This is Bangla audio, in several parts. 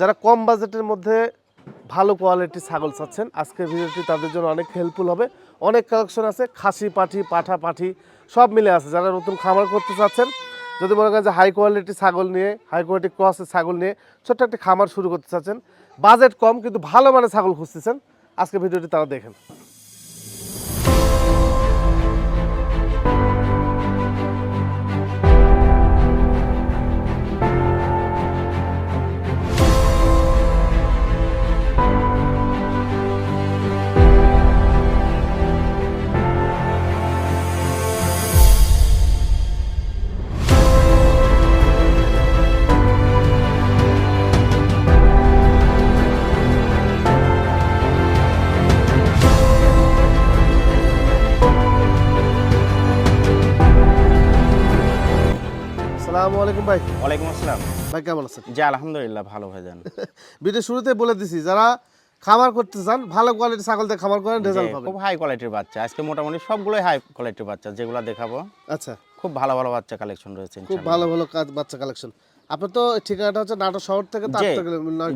যারা কম বাজেটের মধ্যে ভালো কোয়ালিটির ছাগল চাচ্ছেন, আজকের ভিডিওটি তাদের জন্য অনেক হেল্পফুল হবে। অনেক কালেকশন আছে, খাসি পাঠি পাঠা, পাঠি, সব মিলে আছে। যারা নতুন খামার করতে চাচ্ছেন, যদি মনে করেন যে হাই কোয়ালিটি ছাগল নিয়ে হাই কোয়ালিটি ক্রসের ছাগল নিয়ে ছোট্ট একটা খামার শুরু করতে চাচ্ছেন বাজেট কম কিন্তু ভালো মানের ছাগল খুঁজতেছেন আজকে ভিডিওটি তারা দেখেন। ভাই। ওয়ালাইকুম আসসালাম। ভাই কেমন আছেন? জি আলহামদুলিল্লাহ ভালো হয়ে জান। ভিডিও শুরুতে বলে দিছি যারা খামার করতে চান ভালো কোয়ালিটির ছাগল দিয়ে খামার করেন রেজাল্ট পাবেন। খুব হাই কোয়ালিটির বাচ্চা। আজকে মোটামুটি সবগুলোই হাই কোয়ালিটির বাচ্চা যেগুলো দেখাবো। আচ্ছা। খুব ভালো ভালো বাচ্চা কালেকশন রয়েছে খুব ভালো ভালো বাচ্চা কালেকশন আপনার তো ঠিকানাটা হচ্ছে নাটোর শহর থেকে তো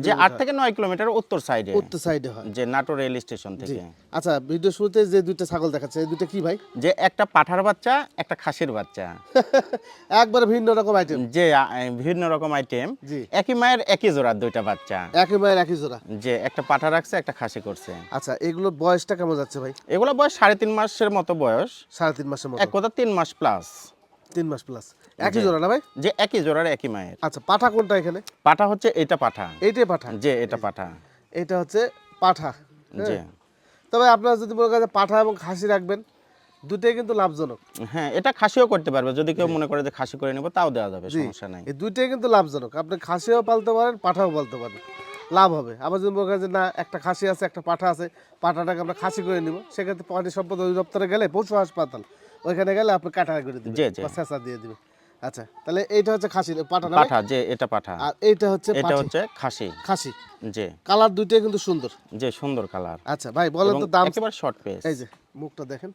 যে আট। থেকে নয় কিলোমিটার উত্তর সাইডে। উত্তর সাইডে হয়। যে নাটোর রেল স্টেশন থেকে। আচ্ছা ভিডিও শুরুতে যে দুইটা ছাগল দেখাচ্ছে এই দুইটা কি ভাই? যে একটা পাঠার বাচ্চা একটা খাসির বাচ্চা। একবারে ভিন্ন রকম আইটেম যে আ, বিভিন্ন রকম আইটেম একই মায়ের একই জোড়ার দুইটা বাচ্চা। একই মায়ের একই জোড়া। যে একটা পাঠা রাখছে একটা খাসি করছে। আচ্ছা এগুলোর বয়সটা কেমন যাচ্ছে ভাই? এগুলো বয়স সাড়ে তিন মাসের মতো বয়স। সাড়ে তিন মাসের মতো। এক কথা তিন মাস প্লাস তিন মাস প্লাস একই জোড়া না ভাই? যে একই জোড়ার একই মায়ের। আচ্ছা পাঠা কোনটা এখানে? পাঠা হচ্ছে এটা পাঠা। এইটাই পাঠা? যে এটা পাঠা। এটা হচ্ছে পাঠা হ্যাঁ। তবে আপনারা যদি মনে করেন পাঠা এবং খাসি রাখবেন দুটোই কিন্তু লাভজনক। হ্যাঁ এটা খাসিও করতে পারবে। যদি কেউ মনে করে যে খাসি করে নেব তাও দেওয়া যাবে সমস্যা নাই। এই দুইটাই কিন্তু লাভজনক। আপনি খাসিও পালতে পারেন পাঠাও পালতে পারেন। লাভ হবে। আবার যদি মনে করেন যে না একটা খাসি আছে একটা পাঠা আছে পাঠাটাকে আমরা খাসি করে নিব সেক্ষেত্রে পানি সম্পদ অধিদপ্তরে গেলে পশু হাসপাতাল ওইখানে গেলে আপনি কাটা করে দিবেন জি, জি। দিয়ে দিবেন। আচ্ছা তাহলে এইটা হচ্ছে খাসি পাঠা পাঠা যে এটা পাঠা। আর এইটা হচ্ছে এটা হচ্ছে খাসি। খাসি। যে কালার দুইটাই কিন্তু সুন্দর। যে সুন্দর কালার। আচ্ছা ভাই বলেন তো দাম। একেবারে শর্ট পেস এই যে মুখটা দেখেন।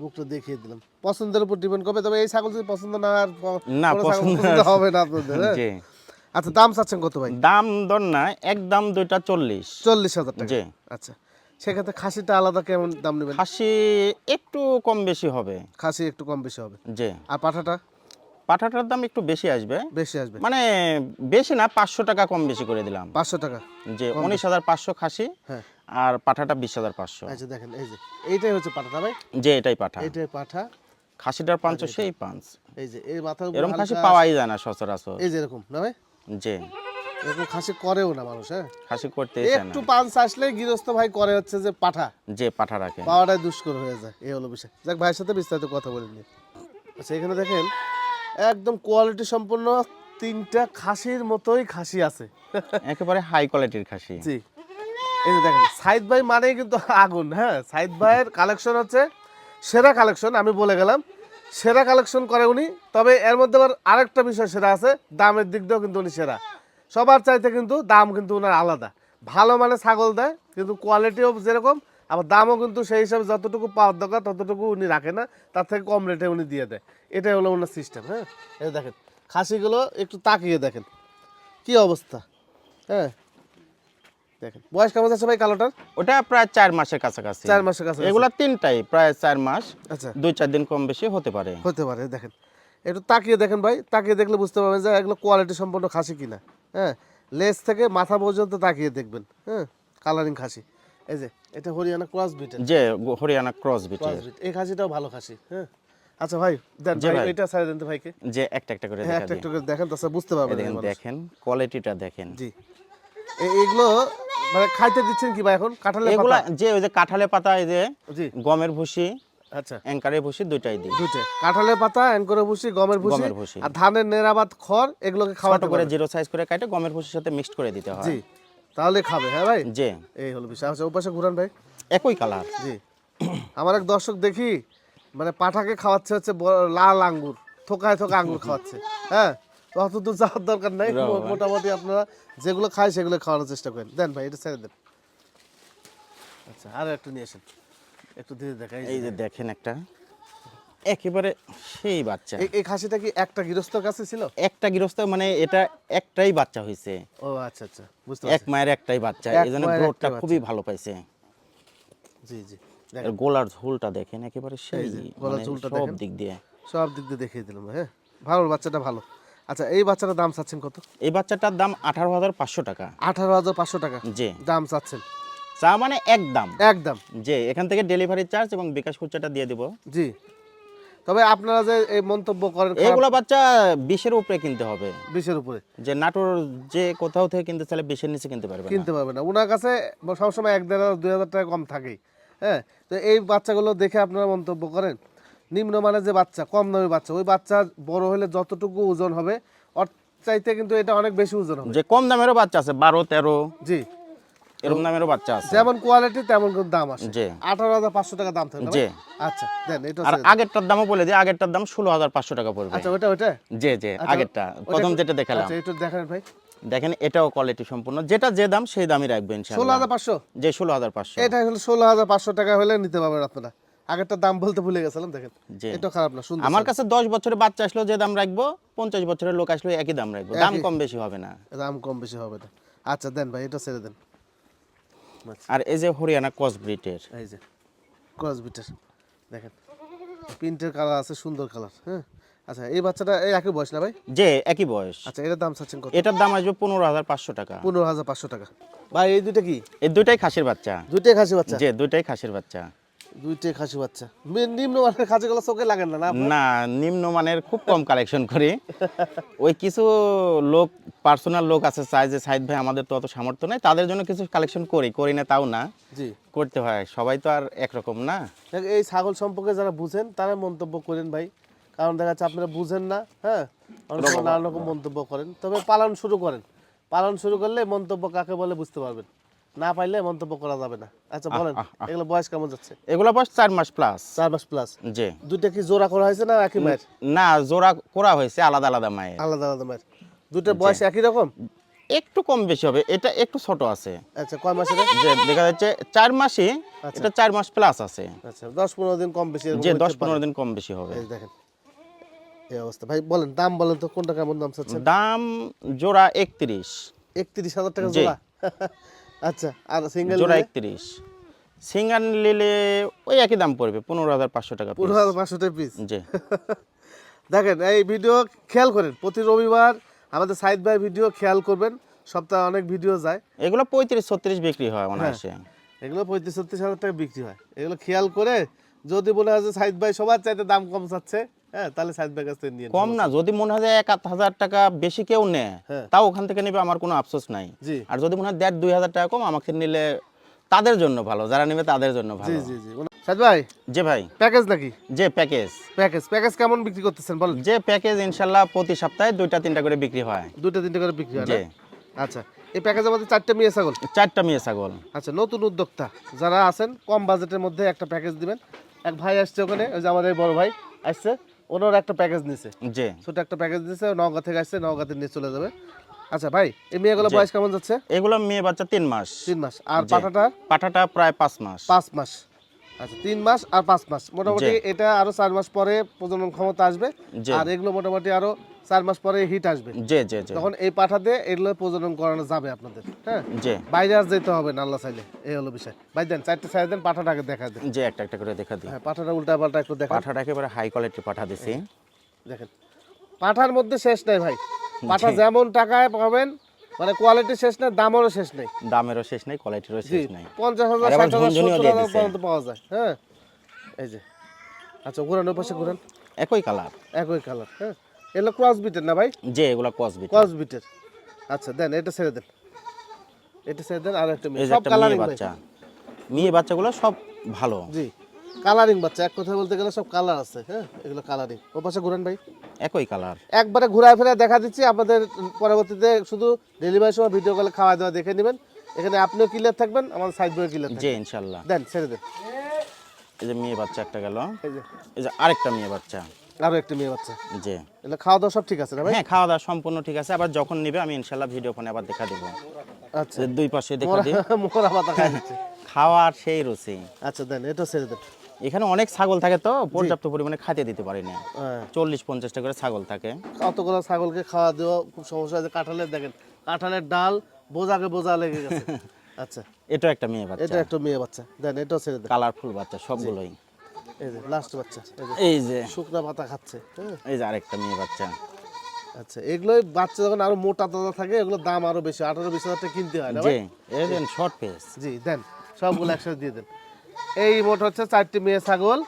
মুখটা দেখিয়ে দিলাম। পছন্দের উপর ডিপেন্ড করবে তবে এই ছাগল যদি পছন্দ না আর না, পছন্দ হবে না আপনাদের হ্যাঁ? যে আচ্ছা দাম চাচ্ছেন কত ভাই? দাম দর না একদম দুইটা চল্লিশ। চল্লিশ হাজার টাকা। যে আচ্ছা সেক্ষেত্রে খাসিটা আলাদা কেমন দাম নেবেন? খাসি একটু কম বেশি হবে। খাসি একটু কম বেশি হবে। যে আর পাঠাটা? পাঠাটার দাম একটু বেশি আসবে। বেশি আসবে। মানে বেশি না পাঁচশো টাকা কম বেশি করে দিলাম। পাঁচশো টাকা। যে উনিশ হাজার পাঁচশো খাসি হ্যাঁ। আর পাঠাটা বিশ হাজার পাঁচশো। আচ্ছা দেখেন এই যে এইটাই হচ্ছে পাঠাটা ভাই। যে এটাই পাঠা। এইটাই পাঠা। খাসিটার পাঞ্চ সেই পাঞ্চ এই যে এই মাথার এরকম খাসি পাওয়াই যায় না সচরাচর। এই যে এরকম না ভাই? যে। এরকম খাসি করেও না মানুষ হ্যাঁ? খাসি করতে একটু পাঁচ আসলে গৃহস্থ ভাই করে হচ্ছে যে পাঠা। যে পাঠা রাখে। পাওয়াটাই দুষ্কর হয়ে যায় এই হলো বিষয়। যাক ভাইয়ের সাথে বিস্তারিত কথা বলে নিই। আচ্ছা এখানে দেখেন একদম কোয়ালিটি সম্পন্ন তিনটা খাসির মতোই খাসি আছে। একেবারে হাই কোয়ালিটির খাসি। জি। এই যে দেখেন সাইদ ভাই মানেই কিন্তু আগুন হ্যাঁ? সাইদ ভাইয়ের কালেকশন হচ্ছে সেরা কালেকশন আমি বলে গেলাম। সেরা কালেকশন করে উনি তবে এর মধ্যে আবার আরেকটা বিষয় সেরা আছে দামের দিক দিয়েও কিন্তু উনি সেরা। সবার চাইতে কিন্তু দাম কিন্তু ওনার আলাদা। ভালো মানে ছাগল দেয় কিন্তু কোয়ালিটিও যেরকম আবার দামও কিন্তু সেই হিসাবে যতটুকু পাওয়ার দরকার ততটুকু উনি রাখে না তার থেকে কম রেটে উনি দিয়ে দেয়। এটাই হলো ওনার সিস্টেম হ্যাঁ? এই দেখেন খাসিগুলো একটু তাকিয়ে দেখেন কি অবস্থা হ্যাঁ? দেখেন বয়স কেমন আছে ভাই কালোটার? ওটা প্রায় চার মাসের কাছাকাছি। চার মাসের কাছে এগুলা তিনটাই প্রায় চার মাস আচ্ছা। দুই চার দিন কম বেশি হতে পারে। হতে পারে দেখেন। একটু তাকিয়ে দেখেন ভাই তাকিয়ে দেখলে বুঝতে পারবেন যে এগুলো কোয়ালিটি সম্পন্ন খাসি কিনা হ্যাঁ? লেজ থেকে মাথা পর্যন্ত তাকিয়ে দেখবেন হ্যাঁ? কালারিং খাসি। এই যে এটা হরিয়ানা ক্রস বিটের যে হরিয়ানা ক্রস বিটের এই খাসিটাও ভালো খাসি হ্যাঁ? আচ্ছা ভাই দেন ভাই। এটা দেন তো ভাইকে। যে একটা একটা করে হ্যাঁ দেখা একটা করে দেখেন বুঝতে পারবেন দেখেন দেখেন কোয়ালিটিটা দেখেন। জি। এ- এগুলো মানে খাইতে দিচ্ছেন কি ভাই এখন? কাঁঠালের এগুলা পাতা যে ওই যে কাঁঠালে পাতা এই যে জি। গমের ভুসি আচ্ছা। অ্যাঙ্কারের ভুসি দুইটাই দিই। দুটো কাঁঠালের পাতা অ্যাঙ্করের ভুসি গমের ভুসি। আর ধানের নেরাবাদ খড় এগুলোকে খাওয়াটা করে জিরো সাইজ করে কাটে গমের ভুসির সাথে মিক্সড করে দিতে হয়। জি। তাহলে খাবে হ্যাঁ ভাই? যে এই হলো বিষয়। আচ্ছা ওপাশে ঘুরান ভাই। একই কালার। জি। আমার এক দর্শক দেখি মানে পাঠাকে খাওয়াচ্ছে হচ্ছে লাল আঙ্গুর থোকায় থোকা আঙ্গুর খাওয়াচ্ছে। হ্যাঁ? তো অত দূর যাওয়ার দরকার নাই। মোটামুটি আপনারা যেগুলো খায় সেগুলো খাওয়ানোর চেষ্টা করেন। দেন ভাই এটা ছেড়ে দেন। আচ্ছা আর একটু নিয়ে আসেন। একটু ধীরে দেখাই। এই যে দেখেন একটা। একেবারে সেই বাচ্চা। এই- খাসিটা কি একটা গৃহস্থর কাছে ছিল? একটা গৃহস্থ মানে এটা একটাই বাচ্চা হয়েছে। ও আচ্ছা আচ্ছা বুঝতে এক মায়ের একটাই বাচ্চা। এই জন্য গ্রোথটা খুবই ভালো পাইছে। জি জি এর গোলার ঝোলটা দেখেন একেবারে সেই গলার মানে ঝোলটা সব দিক দিয়ে। সব দিক দিয়ে দেখিয়ে দিলাম হ্যাঁ? ভালো বাচ্চাটা ভালো। আচ্ছা এই বাচ্চাটার দাম চাচ্ছেন কত? এই বাচ্চাটার দাম আঠারো হাজার পাঁচশো টাকা। আঠারো হাজার পাঁচশো টাকা। জি। দাম চাচ্ছেন? চা মানে একদম একদম যে এখান থেকে ডেলিভারি চার্জ এবং বিকাশ খুচরাটা দিয়ে দিব। জি। তবে আপনারা যে এই মন্তব্য করেন এইগুলা বাচ্চা বিশের উপরে কিনতে হবে। বিশের উপরে। যে নাটোর যে কোথাও থেকে কিনতে চাইলে বিশের নিচে কিনতে পারবে কিনতে পারবে না। ওনার কাছে সবসময় এক দেড় হাজার দুই হাজার টাকা কম থাকেই। হ্যাঁ? তো এই বাচ্চাগুলো দেখে আপনারা মন্তব্য করেন। নিম্নমানের যে বাচ্চা কম দামি বাচ্চা ওই বাচ্চা বড় হলে যতটুকু ওজন হবে চাইতে কিন্তু এটা অনেক বেশি ওজন হবে। যে কম দামেরও বাচ্চা আছে বারো তেরো। জি। এরকম দামেরও বাচ্চা আছে। যেমন কোয়ালিটি তেমন কিন্তু দাম জি। আঠারো হাজার পাঁচশো টাকা দাম থাকবে জি। আচ্ছা দেন এটা আর আগেরটার দামও বলে দিই আগেরটার দাম ষোলো হাজার পাঁচশো টাকা পড়বে। আচ্ছা ওটা ওটা জি জি আগেরটা প্রথম যেটা দেখালাম। আচ্ছা এটা ভাই। দেখেন এটাও কোয়ালিটি সম্পূর্ণ। যেটা যে দাম সেই দামই রাখবেন ষোলো হাজার পাঁচশো? যে ষোলো হাজার পাঁচশো। এটা হলো ষোলো হাজার পাঁচশো টাকা হলে নিতে পারবেন আপনারা। আগেরটা দাম বলতে ভুলে গেছিলাম দেখেন। এটা খারাপ না সুন্দর আমার কাছে দশ বছরের বাচ্চা আসলো যে দাম রাখব পঞ্চাশ বছরের লোক আসলো একই দাম রাখব। দাম কম বেশি হবে না। দাম কম বেশি হবে না। আচ্ছা দেন ভাই এটা ছেড়ে দেন। আচ্ছা, আর এই যে হরিয়ানা কসব্রিটের ব্রিটের। এই যে কসব্রিটের দেখেন। প্রিন্টের কালার আছে সুন্দর কালার হ্যাঁ? আচ্ছা এই বাচ্চাটা এই একই বয়স না ভাই? যে একই বয়স। আচ্ছা এটার দাম চাচ্ছেন কত? এটার দাম আসবে পনেরো হাজার পাঁচশো টাকা। পনেরো হাজার পাঁচশো টাকা। ভাই এই দুইটা কি? এই দুইটাই খাসির বাচ্চা। দুইটাই খাসির বাচ্চা? যে দুইটাই খাসির বাচ্চা। দুইটাই খাসি বাচ্চা। মি- নিম্ন মানের খাসিগুলো চোখে লাগেন না না আপনার? না নিম্নমানের খুব কম কালেকশন করি। ওই কিছু লোক পার্সোনাল লোক আছে চাই যে সাইদ ভাই আমাদের তো অত সামর্থ্য নাই তাদের জন্য কিছু কালেকশন করি করি না তাও না। জি। করতে হয় সবাই তো আর একরকম না। দেখ, এই ছাগল সম্পর্কে যারা বুঝেন তারা মন্তব্য করেন ভাই। কারণ দেখা যাচ্ছে আপনারা বুঝেন না হ্যাঁ? অনেক নানান রকম মন্তব্য করেন। তবে পালন শুরু করেন। পালন শুরু করলে মন্তব্য কাকে বলে বুঝতে পারবেন। না পাইলে মন্তব্য করা যাবে না। আচ্ছা বলেন এগুলো বয়স কেমন যাচ্ছে? এগুলো বয়স চার মাস প্লাস চার মাস প্লাস যে দুইটা কি জোড়া করা হয়েছে না একই মায়ের? না জোড়া করা হয়েছে আলাদা আলাদা মায়ের। আলাদা আলাদা মায়ের। দুইটা বয়স একই রকম? একটু কম বেশি হবে এটা একটু ছোট আছে। আচ্ছা কয় মাসের? যে দেখা যাচ্ছে চার মাসে এটা চার মাস প্লাস আছে। আচ্ছা দশ পনেরো দিন কম বেশি যে দশ পনেরো দিন কম বেশি হবে। দেখেন এই অবস্থা। ভাই বলেন দাম বলেন তো কোনটা কেমন দাম চাচ্ছেন? দাম জোড়া একত্রিশ। একত্রিশ হাজার টাকা জোড়া? আচ্ছা আর সিঙ্গেল জোড়া একত্রিশ। সিঙ্গার নিলে ওই একই দাম পড়বে পনেরো হাজার পাঁচশো টাকা পনেরো হাজার পাঁচশো টাকা পিস জি। দেখেন এই ভিডিও খেয়াল করেন প্রতি রবিবার আমাদের সাইদ ভাই ভিডিও খেয়াল করবেন সপ্তাহে অনেক ভিডিও যায়। এগুলো পঁয়ত্রিশ ছত্রিশ বিক্রি হয় অনায়াসে এগুলো পঁয়ত্রিশ ছত্রিশ হাজার টাকা বিক্রি হয়। এগুলো খেয়াল করে যদি হয় যে সাইদ ভাই সবার চাইতে দাম কম চাচ্ছে হ্যাঁ তাহলে সাইদ ভাই কাছ থেকে নিয়ে কম না যদি মনে হয় যে এক আধ হাজার টাকা বেশি কেউ নেয় হ্যাঁ। তাও ওখান থেকে নেবে আমার কোনো আফসোস নাই। আর যদি মনে হয় দেড় দুই হাজার টাকা কম আমাকে নিলে তাদের জন্য ভালো যারা নেবে তাদের জন্য ভালো। জি জি। ভাই? যে ভাই। প্যাকেজ নাকি? যে প্যাকেজ। প্যাকেজ। প্যাকেজ কেমন বিক্রি করতেছেন বলেন? যে প্যাকেজ প্রতি সপ্তাহে দুইটা তিনটা করে বিক্রি হয়। দুইটা তিনটা করে বিক্রি হয়? আচ্ছা এই প্যাকেজের মধ্যে চারটে মেয়ে ছাগল? চারটা মেয়ে ছাগল। আচ্ছা নতুন উদ্যোক্তা যারা আছেন কম বাজেটের মধ্যে একটা প্যাকেজ দিবেন। এক ভাই আসছে ওখানে ওই যে আমাদের বড় ভাই আসছে। ওনার একটা প্যাকেজ নিছে। জি। ছোট একটা প্যাকেজ দিছে নওগাঁ থেকে আসছে নওগাঁতে নিয়ে চলে যাবে। আচ্ছা ভাই এই মেয়েগুলো বয়স কেমন যাচ্ছে? এগুলো মেয়ে বাচ্চা তিন মাস। তিন মাস। আর। পাঠাটা? পাঠাটা প্রায় পাঁচ মাস। পাঁচ মাস। আচ্ছা তিন মাস আর পাঁচ মাস। মোটামুটি এটা আরও চার মাস পরে প্রজনন ক্ষমতা আসবে। আর এগুলো মোটামুটি আরও চার মাস পরে হিট আসবে। যে যে যে তখন এই পাঠাতে এগুলো প্রজনন করানো যাবে আপনাদের হ্যাঁ? যে বাইরে আর যেতে হবে না আল্লাহ চাইলে। এই হলো বিষয়। ভাই দেন চারটে সাইড দেন পাঠাটাকে দেখা দেন। যে একটা একটা করে দেখা দিই। হ্যাঁ পাঠাটা উল্টা পাল্টা একটু দেখা পাঠাটা একেবারে হাই কোয়ালিটি পাঠা দিছি। দেখেন। পাঠার মধ্যে শেষ নাই ভাই। পাঠা যেমন টাকায় পাবেন মানে কোয়ালিটি শেষ নাই দামেরও শেষ নেই। দামেরও শেষ নাই কোয়ালিটিরও শেষ নাই। পঞ্চাশ হাজার ষাট হাজার পর্যন্ত পাওয়া যায় হ্যাঁ? এই যে। আচ্ছা ঘুরান ওই পাশে ঘুরান। একই কালার একই কালার হ্যাঁ? এগুলো ক্রস বিটের না ভাই? যে এগুলা কসবিট ক্রস বিটের আচ্ছা দেন এটা ছেড়ে দেন। এটা ছেড়ে দেন আর একটা মেয়ে। সব কালারিং বাচ্চা। মেয়ে বাচ্চাগুলো সব ভালো। জি কালারিং বাচ্চা। এক কথা বলতে গেলে সব কালার আছে হ্যাঁ? এগুলো কালারিং ও পাশে ঘুরান ভাই। একই কালার একবারে ঘুরায় ফেরা দেখা দিচ্ছি। আপনাদের পরবর্তীতে শুধু ডেলিভারি সময় ভিডিও কলে খাওয়া দাওয়া দেখে নেবেন। এখানে আপনিও ক্লিয়ার থাকবেন আমাদের সাইড বয়ে ক্লিয়ার থাকবেন। ইনশাল্লাহ। দেন ছেড়ে দেন। এই যে মেয়ে বাচ্চা একটা গেল। এই যে আরেকটা মেয়ে বাচ্চা। আরও একটা মেয়ে বাচ্চা। যে এগুলো খাওয়া দাওয়া সব ঠিক আছে না ভাই? হ্যাঁ খাওয়া দাওয়া সম্পূর্ণ ঠিক আছে। আবার যখন নিবে আমি ইনশাল্লাহ ভিডিও ফোনে আবার দেখা দেবো। আচ্ছা। দুই পাশে দেখা দিই। মোরা পাতা খাওয়ার সেই রুচি। আচ্ছা দেন এটা ছেড়ে দেন। এখানে অনেক ছাগল থাকে তো পর্যাপ্ত পরিমাণে খাইতে দিতে পারি না হ্যাঁ। চল্লিশ পঞ্চাশটা করে ছাগল থাকে। কতগুলো ছাগলকে খাওয়া দেওয়া খুব সমস্যা আছে কাঁঠালের দেখেন কাঁঠালের ডাল বোঝাকে বোঝা লেগে গেছে। আচ্ছা। এটা একটা মেয়ে বাচ্চা। এটা একটা মেয়ে বাচ্চা। দেন এটাও ছেড়ে দেন। কালারফুল বাচ্চা সবগুলোই। এই যে লাস্ট বাচ্চা এই যে শুকনা পাতা খাচ্ছে হ্যাঁ? এই যে আরেকটা মেয়ে বাচ্চা। আচ্ছা বাচ্চা যখন আরও মোটা তাজা থাকে দাম আরও বেশি আঠারো বিশ হাজার টাকা কিনতে হয় না জি এই দেন শর্ট পেস জি দেন সবগুলো একসাথে দিয়ে দেন। এই মোট হচ্ছে চারটি মেয়ে ছাগল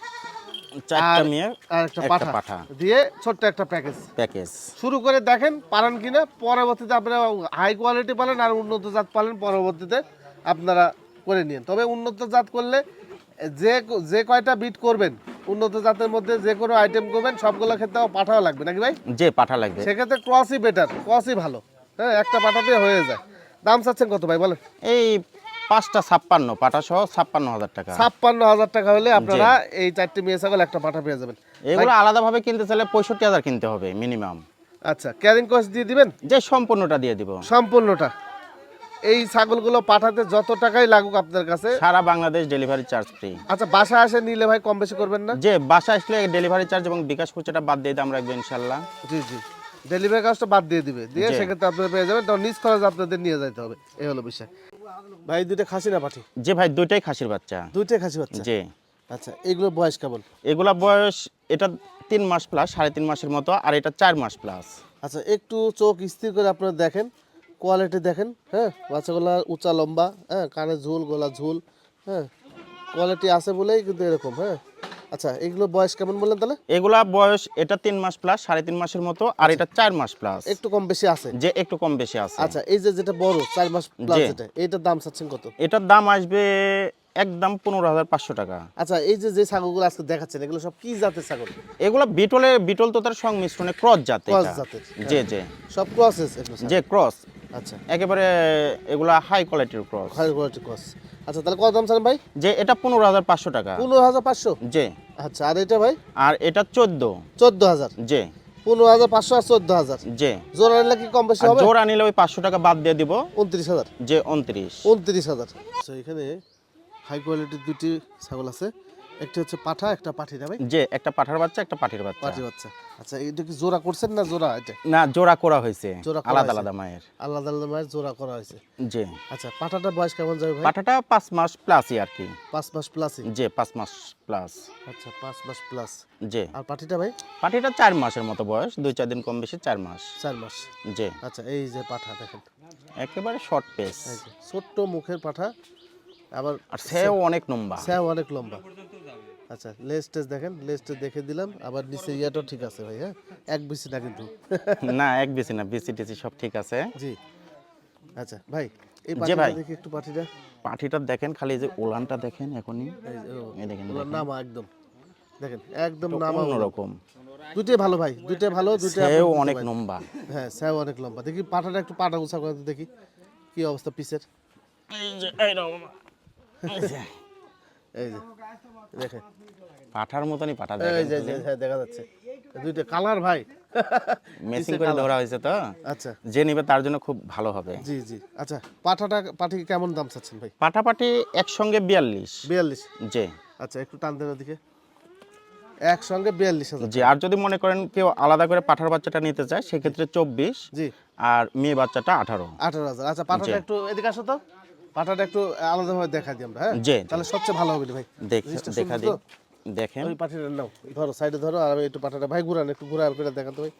চারটা মেয়ে আর একটা পাঠা। পাঠা। দিয়ে ছোট্ট একটা প্যাকেজ প্যাকেজ শুরু করে দেখেন পারেন কিনা পরবর্তীতে আপনারা হাই কোয়ালিটি পালেন আর উন্নত জাত পালেন পরবর্তীতে আপনারা করে নিন। তবে উন্নত জাত করলে যে যে কয়টা বিট করবেন উন্নত জাতের মধ্যে যে কোনো আইটেম করবেন সবগুলো ক্ষেত্রে পাঠাও লাগবে নাকি ভাই? যে পাঠা লাগবে। সেক্ষেত্রে ক্রসই বেটার ক্রসই ভালো। হ্যাঁ একটা পাঠাতে হয়ে যায়। দাম চাচ্ছেন কত ভাই বলেন? এই পাঁচটা ছাপ্পান্ন পাঠা সহ ছাপ্পান্ন হাজার টাকা। ছাপ্পান্ন হাজার টাকা হলে আপনারা এই চারটি মেয়ে ছাগল একটা পাঠা পেয়ে যাবেন। এগুলো আলাদাভাবে কিনতে চাইলে পঁয়ষট্টি হাজার কিনতে হবে মিনিমাম আচ্ছা ক্যারিং কস্ট দিয়ে দিবেন? যে সম্পূর্ণটা দিয়ে দিব। সম্পূর্ণটা। এই ছাগলগুলো পাঠাতে যত টাকাই লাগুক আপনার কাছে? সারা বাংলাদেশ ডেলিভারি চার্জ ফ্রি আচ্ছা বাসা আসে নিলে ভাই কম বেশি করবেন না? যে বাসা আসলে ডেলিভারি চার্জ এবং বিকাশ খুচরাটা বাদ দিয়ে আমরা রাখব ইনশাল্লাহ জি জি। ডেলিভারি কাজটা বাদ দিয়ে দিবে। দিয়ে সেক্ষেত্রে আপনারা পেয়ে যাবেন। তখন নিজ খরচ আপনাদের নিয়ে যেতে হবে। এই হলো বিষয়। ভাই দুইটা খাসি না পাঠি? যে ভাই দুইটাই খাসির বাচ্চা। দুইটাই খাসি বাচ্চা? যে আচ্ছা এগুলো বয়স কেমন? এগুলা বয়স এটা তিন মাস প্লাস সাড়ে তিন মাসের মতো আর এটা চার মাস প্লাস আচ্ছা একটু চোখ স্থির করে আপনারা দেখেন। কোয়ালিটি দেখেন হ্যাঁ? বাচ্চাগুলা উঁচা লম্বা হ্যাঁ? কানে ঝুল গলা ঝুল হ্যাঁ? কোয়ালিটি আছে বলেই কিন্তু এরকম হ্যাঁ? আচ্ছা এগুলো বয়স কেমন বললেন তাহলে? এগুলা বয়স এটা তিন মাস প্লাস সাড়ে তিন মাসের মতো আর এটা চার মাস প্লাস একটু কম বেশি আছে? যে একটু কম বেশি আছে। আচ্ছা এই যে যেটা বড় চার মাস প্লাস জি। যেটা এইটার দাম চাচ্ছেন কত? এটার দাম আসবে একদম পনেরো হাজার পাঁচশো টাকা। আচ্ছা এই যে যে ছাগলগুলো আজকে দেখাচ্ছেন এগুলো সব কি জাতের ছাগল? এগুলো বিটলে বিটল তো তার সংমিশ্রণে ক্রস জাত Cross এটা। জাতের, যে যে সব ক্রসেস। যে ক্রস আচ্ছা। একেবারে এগুলা হাই কোয়ালিটির ক্রস হাই কোয়ালিটি ক্রস আচ্ছা তাহলে কত দাম চান ভাই? যে এটা পনেরো হাজার পাঁচশো টাকা। পনেরো হাজার পাঁচশো? যে আচ্ছা আর এটা ভাই? আর এটা চোদ্দ। চোদ্দ হাজার। যে পনেরো হাজার পাঁচশো আর চোদ্দ হাজার। যে জোড়া নিলে কি কম বেশি হবে? জোড়া নিলে ওই পাঁচশো টাকা বাদ দিয়ে দিব। উনত্রিশ হাজার। যে উনত্রিশ। উনত্রিশ হাজার। আচ্ছা এখানে হাই কোয়ালিটির দুটি ছাগল আছে। একটা হচ্ছে পাঠা একটা পাঠি না ভাই? যে একটা পাঠার বাচ্চা একটা পাঠির বাচ্চা। পাঠি বাচ্চা। আচ্ছা এটা কি জোড়া করছেন না জোড়া এটা? না জোড়া করা হয়েছে। আলাদা আলাদা মায়ের। আলাদা আলাদা মায়ের জোড়া করা হয়েছে। যে আচ্ছা পাঠাটার বয়স কেমন যাবে ভাই? পাঠাটা পাঁচ মাস প্লাসই আর কি। পাঁচ মাস প্লাসই যে পাঁচ মাস প্লাস আচ্ছা পাঁচ মাস প্লাস যে আর পাঠিটা ভাই? পাঠিটা চার মাসের মতো বয়স দুই চার দিন কম বেশি চার মাস। চার মাস। যে আচ্ছা এই যে পাঠা দেখেন। একেবারে শর্ট পেস ছোট্ট মুখের পাঠা আবার আর সেও অনেক লম্বা। স্যাও অনেক লম্বা। আচ্ছা লেস টেস দেখেন লেস টেস দেখে দিলাম আবার নিচে ইয়াটাও ঠিক আছে ভাই হ্যাঁ? এক বিসি না কিন্তু। না এক বেশি না বিসি টিসি সব ঠিক আছে। জি। আচ্ছা ভাই এই ভাই। দেখি একটু পাঠিটা পাঠিটা দেখেন খালি যে ওলানটা দেখেন এখনই। এই দেখেন নামা একদম। দেখেন একদম নামা অন্যরকম। দুইটাই ভালো ভাই দুইটাই ভালো দুইটাই সেও অনেক লম্বা। হ্যাঁ স্যাও অনেক লম্বা। দেখি পাঠাটা একটু পাটা উঁচা করে দেখি কি অবস্থা পিসের? এই যে। এই যে, এই যে দেখেন। পাঠার মতনই পাঠা এই যে দেখা যাচ্ছে। দুইটা কালার ভাই। মেসিং করে ধরা হয়েছে তো? আচ্ছা। যে নিবে তার জন্য খুব ভালো হবে। জি জি। আচ্ছা পাঠাটা পাঠি কেমন দাম চাচ্ছেন ভাই? একসঙ্গে বিয়াল্লিশ। বিয়াল্লিশ? যে আচ্ছা একটু টান দেন ওদিকে। একসঙ্গে বিয়াল্লিশ হাজার যে আর যদি মনে করেন কেউ আলাদা করে পাঠার বাচ্চাটা নিতে চায় সেক্ষেত্রে চব্বিশ জি। আর মেয়ে বাচ্চাটা আঠারো। আঠারো হাজার। আচ্ছা পাঠাটা একটু এদিকে আসো তো। পাঠাটা একটু আলাদাভাবে দেখা দিই আমরা হ্যাঁ? জি তাহলে সবচেয়ে ভালো হবে ভাই। দেখ দিই দেখেন। ওই পাঠিটা নাও ধরো সাইডে ধরো আর আমি একটু পাঠাটা ভাই ঘুরান একটু ঘুরা করে দেখান তো ভাই।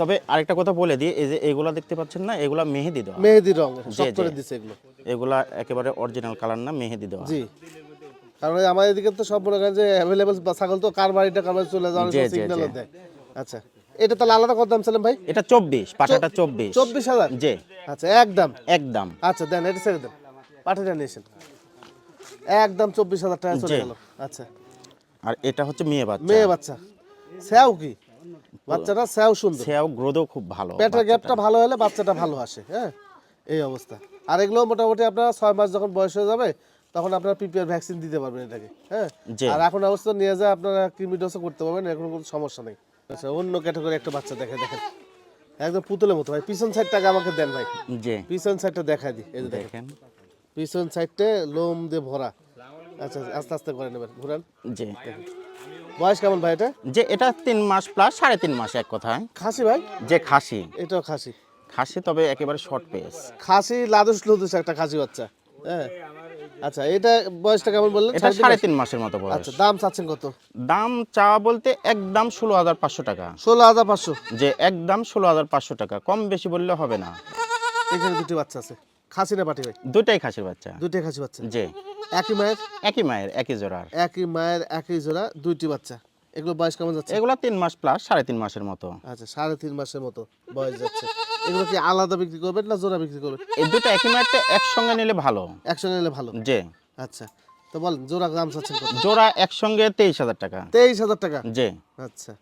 তবে আরেকটা কথা বলে দিই এই যে এগুলা দেখতে পাচ্ছেন না এগুলা মেহেদি দেওয়া। মেহেদি রং জি, সব করে দিছে এগুলো। এগুলা একেবারে অরিজিনাল কালার না মেহেদি দেওয়া। জি। কারণ আমার এদিকে তো সব মনে করেন যে অ্যাভেলেবেল ছাগল তো কার বাড়িটা কার বাড়ি চলে যাওয়ার জি, জি, সিগন্যাল দেয়। আচ্ছা এটা তাহলে আলাদা কত দাম ছিলাম ভাই? এটা চব্বিশ পাঠাটা চব্বিশ। চব্বিশ হাজার? যে আচ্ছা একদম একদম আচ্ছা দেন এটা ছেড়ে দেন। পাঠিটা নিয়েছেন। একদম চব্বিশ হাজার টাকা চলে গেল। আচ্ছা। আর এটা হচ্ছে মেয়ে বাচ্চা। মেয়ে বাচ্চা। স্যাও কি? বাচ্চাটা স্যাও সুন্দর। সেও গ্রোথও খুব ভালো। পেটের গ্যাপটা ভালো হলে বাচ্চাটা ভালো আসে হ্যাঁ? এই অবস্থা। আর এগুলো মোটামুটি আপনার ছয় মাস যখন বয়স হয়ে যাবে তখন আপনারা পিপিআর ভ্যাকসিন দিতে পারবেন এটাকে হ্যাঁ? আর এখন অবস্থা নিয়ে যায় আপনারা কৃমি ডোজও করতে পারবেন এখন কোনো সমস্যা নেই। আচ্ছা অন্য ক্যাটাগরি একটা বাচ্চা দেখে দেখেন। একদম পুতুলের মতো। ভাই পিছন সাইডটাকে আমাকে দেন ভাই। যে পিছন সাইডটা দেখা দিই। এই দেখেন। পিছন সাইডটা লোম দিয়ে ভরা। আচ্ছা আস্তে আস্তে করে নেবেন। ঘুরান। জি। বয়স কেমন ভাই এটা? যে এটা তিন মাস প্লাস সাড়ে তিন মাস এক কথায় খাসি ভাই? যে খাসি। এটাও খাসি। খাসি তবে একেবারে শর্ট পেস খাসি লাদুস লুদুস একটা খাসি বাচ্চা হ্যাঁ? আচ্ছা এটা বয়সটা কেমন বললেন? এটা সাড়ে তিন মাসের মতো বয়স। আচ্ছা দাম চাচ্ছেন কত? দাম চাওয়া বলতে একদম ষোলো হাজার পাঁচশো টাকা। ষোলো হাজার পাঁচশো? যে একদম ষোলো হাজার পাঁচশো টাকা। কম বেশি বললে হবে না। এখানে দুটি বাচ্চা আছে। খাসি না পাটি ভাই? দুটাই খাসির বাচ্চা। দুটি খাসি বাচ্চা? যে একই মায়ের? একই মায়ের একই জোড়ার। একই মায়ের একই জোড়া দুইটি বাচ্চা। এগুলো বয়স কেমন যাচ্ছে? এগুলা তিন মাস প্লাস সাড়ে তিন মাসের মতো। আচ্ছা সাড়ে তিন মাসের মতো বয়স যাচ্ছে। এগুলো কি আলাদা বিক্রি করবেন না জোড়া বিক্রি করবেন? এই দুটো একই মায়েরটা একসঙ্গে নিলে ভালো। একসঙ্গে নিলে ভালো? যে আচ্ছা তো বলেন জোড়া দাম চাচ্ছেন কত? জোড়া একসঙ্গে তেইশ হাজার টাকা। তেইশ হাজার টাকা? যে আচ্ছা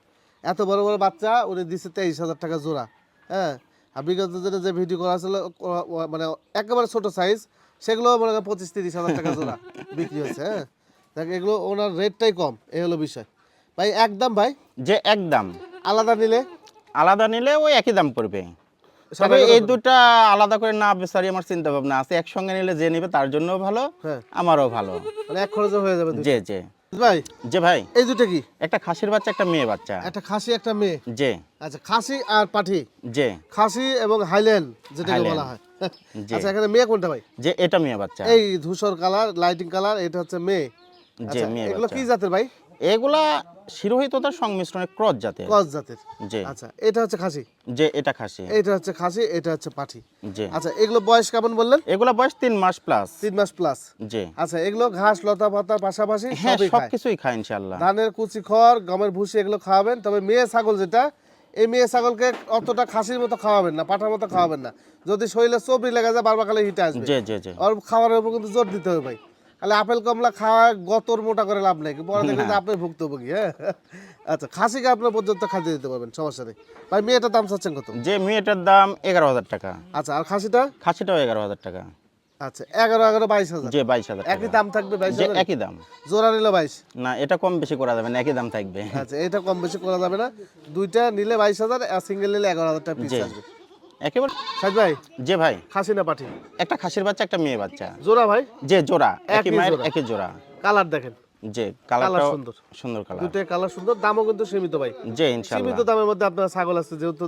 এত বড় বড় বাচ্চা উনি দিচ্ছে তেইশ হাজার টাকা জোড়া। হ্যাঁ আর বিগত দিনে যে ভিডিও করা ছিল মানে একেবারে ছোট সাইজ সেগুলো মনে করেন পঁচিশ তিরিশ হাজার টাকা জোড়া বিক্রি হচ্ছে হ্যাঁ? দেখ এগুলো ওনার রেটটাই কম এই হলো বিষয়। ভাই একদম ভাই? যে একদম আলাদা নিলে? আলাদা নিলে ওই একই দাম পড়বে। তবে এই দুটা আলাদা করে না বেচারি আমার চিন্তা ভাবনা আছে। একসঙ্গে নিলে যে নেবে তার জন্য ভালো হ্যাঁ। আমারও ভালো। মানে এক খরচে হয়ে যাবে। যে যে ভাই যে ভাই। এই দুটো কি? একটা খাসির বাচ্চা একটা মেয়ে বাচ্চা। একটা খাসি একটা মেয়ে? যে আচ্ছা খাসি আর পাঠি? যে খাসি এবং হাইল্যান্ড যেটাকে। বলা হয়। আচ্ছা এখানে মেয়ে কোনটা ভাই? যে এটা মেয়ে বাচ্চা। এই ধূসর কালার লাইটিং কালার এটা হচ্ছে মেয়ে। যে আচ্ছা, মেয়ে এগুলো কি জাতের ভাই? এগুলা শিরোহিততার সংমিশ্রণে ক্রস জাতের। ক্রস জাতের। যে আচ্ছা এটা হচ্ছে খাসি? যে এটা খাসি। এটা হচ্ছে খাসি এটা হচ্ছে পাঠি। যে আচ্ছা এগুলো বয়স কেমন বললেন? এগুলা বয়স তিন মাস প্লাস তিন মাস প্লাস যে আচ্ছা এগুলো ঘাস লতা পাতার পাশাপাশি হ্যাঁ সবই সব খায়? কিছুই খায় ইনশাল্লাহ ধানের কুচি খড় গমের ভুসি এগুলো খাওয়াবেন। তবে মেয়ে ছাগল যেটা এই মেয়ে ছাগলকে অতটা খাসির মতো খাওয়াবেন না পাঠার মতো খাওয়াবেন না। যদি শরীরে চবরি লেগে যায় বারবার খালে হিটে আসবে। যে যে যে ওর খাবারের উপর কিন্তু জোর দিতে হবে ভাই। খালি আপেল কমলা খাওয়া গতর মোটা করে লাভ নেই। পরে দেখবেন আপনি ভুক্তভোগী হ্যাঁ? আচ্ছা খাসিকে আপনার পর্যন্ত খাদ্য দিতে পারবেন? সমস্যা নেই। ভাই মেয়েটার দাম চাচ্ছেন কত? যে মেয়েটার দাম এগারো হাজার টাকা। আচ্ছা আর খাসিটা? খাসিটাও এগারো হাজার টাকা। আচ্ছা এগারো এগারো বাইশ হাজার। যে বাইশ হাজার একই দাম থাকবে বাইশ একই দাম। জোড়া নিলে বাইশ? না এটা কম বেশি করা যাবে না একই দাম থাকবে। আচ্ছা এটা কম বেশি করা যাবে না। দুইটা নিলে বাইশ হাজার আর সিঙ্গেল নিলে এগারো হাজার টাকা পিস আসবে। একেবারে সাজ ভাই যে ভাই। খাসি না পাঠি একটা খাসির বাচ্চা একটা মেয়ে বাচ্চা। জোড়া ভাই? যে জোড়া একই মায়ের একই জোড়া। কালার দেখেন। কালার কালারটা সুন্দর। সুন্দর কালার। দুটোই কালার সুন্দর দামও কিন্তু সীমিত ভাই। যে সীমিত দামের মধ্যে আপনার ছাগল আছে যেহেতু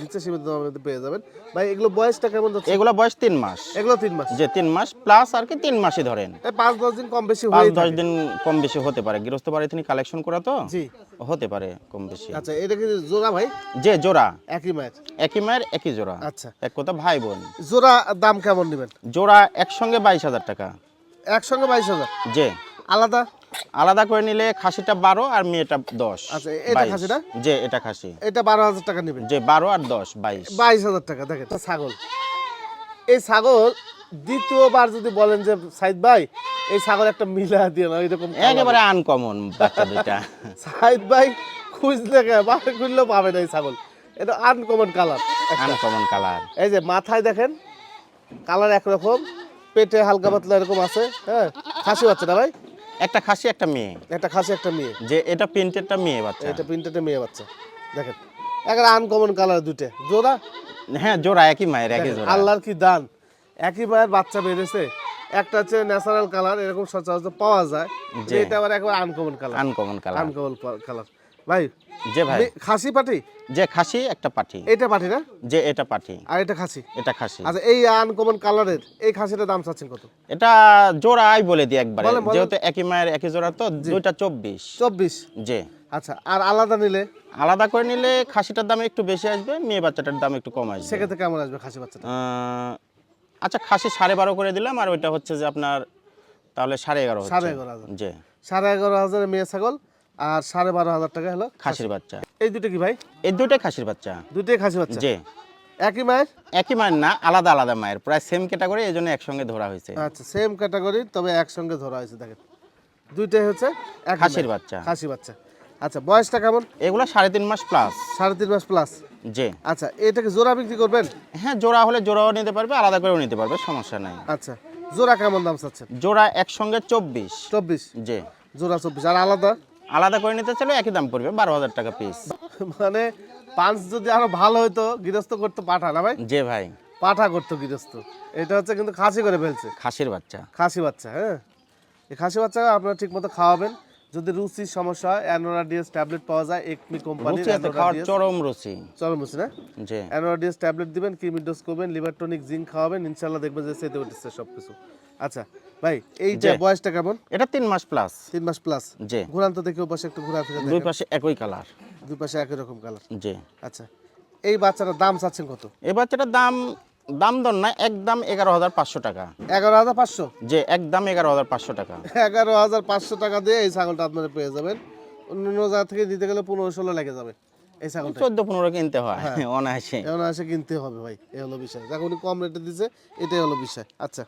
দিচ্ছে সীমিত দামের মধ্যে পেয়ে যাবেন। ভাই এগুলো বয়সটা কেমন যাচ্ছে? এগুলা বয়স তিন মাস। এগুলো তিন মাস। যে তিন মাস প্লাস আর কি তিন মাসই ধরেন। এই পাঁচ দশ দিন কম বেশি হয়ে দশ দিন কম বেশি হতে পারে। গৃহস্থ বাড়ি তিনি কালেকশন করা তো? জি। হতে পারে কম বেশি। আচ্ছা এটা কি জোড়া ভাই? যে জোড়া। একই মায়ের। একই মায়ের একই জোড়া। আচ্ছা। এক কথা ভাই বোন। জোড়া দাম কেমন নেবেন? জোড়া একসঙ্গে বাইশ হাজার টাকা। একসঙ্গে বাইশ হাজার। যে আলাদা? আলাদা করে নিলে খাসিটা বারো আর মেয়েটা দশ আচ্ছা, এটা বাইশ। খাসি যে এটা খাসি। এটা বারো হাজার টাকা নেবেন। যে বারো আর দশ বাইশ। বাইশ হাজার টাকা দেখেন ছাগল। এই ছাগল দ্বিতীয়বার যদি বলেন যে সাইদ ভাই এই ছাগল একটা মিলা দিয়ে না এরকম একেবারে আনকমন বাচ্চা দুইটা। সাইদ ভাই খুঁজলে বাপে খুঁজলেও পাবে না এই ছাগল। এটা আনকমন কালার আনকমন কালার এই যে মাথায় দেখেন কালার একরকম পেটে হালকা পাতলা এরকম আছে হ্যাঁ? খাসি বাচ্চা না ভাই। একটা খাসি একটা মেয়ে। একটা খাসি একটা মেয়ে। যে এটা প্রিন্টেডটা মেয়ে বাচ্চা। এটা প্রিন্টেডটা মেয়ে বাচ্চা। দেখেন একটা আনকমন কালার দুটো জোড়া? হ্যাঁ জোড়া একই মায়ের একই জোড়া। আল্লাহর কি দান। একই মায়ের বাচ্চা বেড়েছে একটা হচ্ছে ন্যাচারাল কালার এরকম সচরাচর পাওয়া যায়। যে এটা আবার একবার uncommon colour uncommon colour uncommon colour ভাই যে ভাই। খাসি পাটি? যে খাসি একটা পাঠি এটা পাটি না? যে এটা পাঠি আর এটা খাসি? এটা খাসি। আচ্ছা এই আনকমন কালারের এই খাসিটার দাম চাচ্ছেন কত? এটা জোড়াই বলে দিই একবারে। যেহেতু একই মায়ের একই জোড়া তো দুইটা চব্বিশ। চব্বিশ? যে আচ্ছা আর আলাদা নিলে? আলাদা করে নিলে খাসিটার দাম একটু বেশি আসবে মেয়ে বাচ্চাটার দাম একটু কম আসবে। সেক্ষেত্রে কেমন আসবে খাসি বাচ্চাটা? আচ্ছা খাসি সাড়ে বারো করে দিলাম আর ওইটা হচ্ছে যে আপনার তাহলে সাড়ে এগারো সাড়ে এগারো হাজার। যে সাড়ে এগারো হাজারের মেয়ে ছাগল আর সাড়ে বারো হাজার টাকা হলো খাসির বাচ্চা। এই দুটো কি ভাই? এই দুইটাই খাসির বাচ্চা। দুটোই খাসি বাচ্চা? যে একই মায়ের? একই মায়ের না আলাদা আলাদা মায়ের। প্রায় সেম ক্যাটাগরি এই জন্য একসঙ্গে ধরা হয়েছে। আচ্ছা সেম ক্যাটাগরি তবে একসঙ্গে ধরা হয়েছে দেখেন। দুইটাই হচ্ছে খাসির বাচ্চা। খাসি বাচ্চা। আচ্ছা বয়সটা কেমন? এগুলো সাড়ে তিন মাস প্লাস সাড়ে তিন মাস প্লাস যে আচ্ছা এটাকে জোড়া বিক্রি করবেন? হ্যাঁ জোড়া হলে জোড়াও নিতে পারবে আলাদা করেও নিতে পারবে সমস্যা নাই। আচ্ছা জোড়া কেমন দাম চাচ্ছেন? জোড়া একসঙ্গে চব্বিশ। চব্বিশ? জি। জোড়া চব্বিশ আর আলাদা? আলাদা করে নিতে চাইলে একই দাম পড়বে বারো হাজার টাকা পিস মানে পাঁচ যদি আরও ভালো হতো গৃহস্থ করতো পাঠা না ভাই? যে ভাই। পাঠা করতো গৃহস্থ। এটা হচ্ছে কিন্তু খাসি করে ফেলছে। খাসির বাচ্চা। খাসি বাচ্চা হ্যাঁ? এই খাসি বাচ্চা আপনারা ঠিক মতো খাওয়াবেন। যদি রুচির সমস্যা হয় অ্যানোরাডিয়াস ট্যাবলেট পাওয়া যায় একমি কোম্পানির চরম রুচি। চরম রুচি না? জি। অ্যানোরাডিয়াস ট্যাবলেট দিবেন কিমি ডোজ করবেন লিভার টনিক জিঙ্ক খাওয়াবেন ইনশাল্লাহ দেখবেন যে সেতে উঠেছে সব কিছু আচ্ছা ভাই এইটা জি। বয়সটা কেমন? এটা তিন মাস প্লাস তিন মাস প্লাস জি। ঘুরান তো দেখে পাশে একটু ঘুরা ফিরে দুই পাশে একই কালার দুই পাশে একই রকম কালার জি। আচ্ছা এই বাচ্চাটার দাম চাচ্ছেন কত? এই বাচ্চাটার দাম দাম দর না একদম এগারো হাজার পাঁচশো টাকা। এগারো হাজার পাঁচশো? যে একদম এগারো হাজার পাঁচশো টাকা। এগারো হাজার পাঁচশো টাকা দিয়ে এই ছাগলটা আপনারা পেয়ে যাবেন। অন্য অন্য জায়গা থেকে দিতে গেলে পনেরো ষোলো লেগে যাবে এই ছাগল চোদ্দ পনেরো কিনতে হয় অনায়াসে। অনায়াসে কিনতে হবে ভাই এ হলো বিষয়। যাকে উনি কম রেটে দিছে এটাই হলো বিষয়। আচ্ছা।